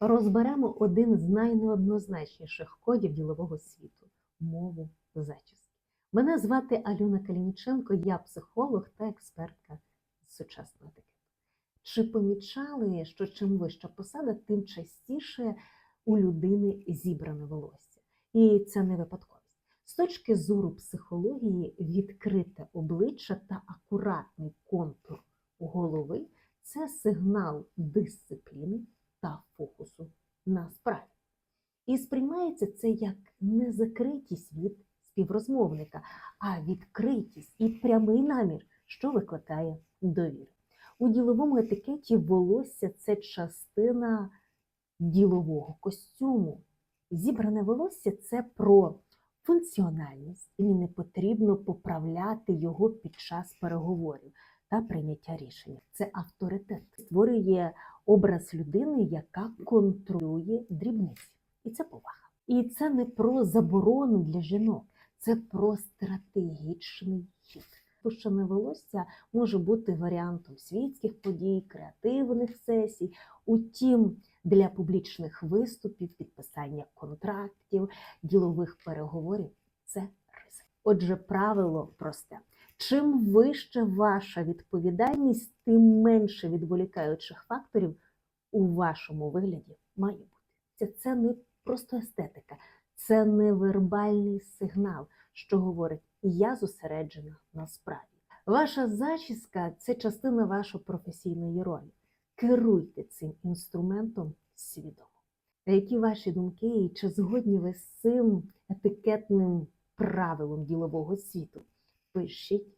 Розберемо один з найнеоднозначніших кодів ділового світу мову зачіски. Мене звати Альона Калініченко, я психолог та експертка з сучасного етикету. Чи помічали, що чим вища посада, тим частіше у людини зібране волосся? І це не випадковість. З точки зору психології, відкрите обличчя та акуратний контур голови це сигнал дисципліни та фокусу на справі. Сприймається це як не закритість від співрозмовника, а відкритість і прямий намір, що викликає довіру. У діловому етикеті волосся це частина ділового костюму. Зібране волосся це про функціональність, і не потрібно поправляти його під час переговорів та прийняття рішення. Це авторитет, створює образ людини, яка контролює дрібниці. І це не про заборону для жінок, це про стратегічний хід. Пущене волосся може бути варіантом світських подій, креативних сесій. Утім, для публічних виступів, підписання контрактів, ділових переговорів це ризик. Отже, правило просте. Чим вища ваша відповідальність, тим менше відволікаючих факторів у вашому вигляді має бути. Це не просто естетика, це невербальний сигнал, що говорить я зосереджена на справі. Ваша зачіска це частина вашої професійної ролі. Керуйте цим інструментом свідомо. Які ваші думки, і чи згодні ви з цим етикетним правилом ділового світу? Пишіть.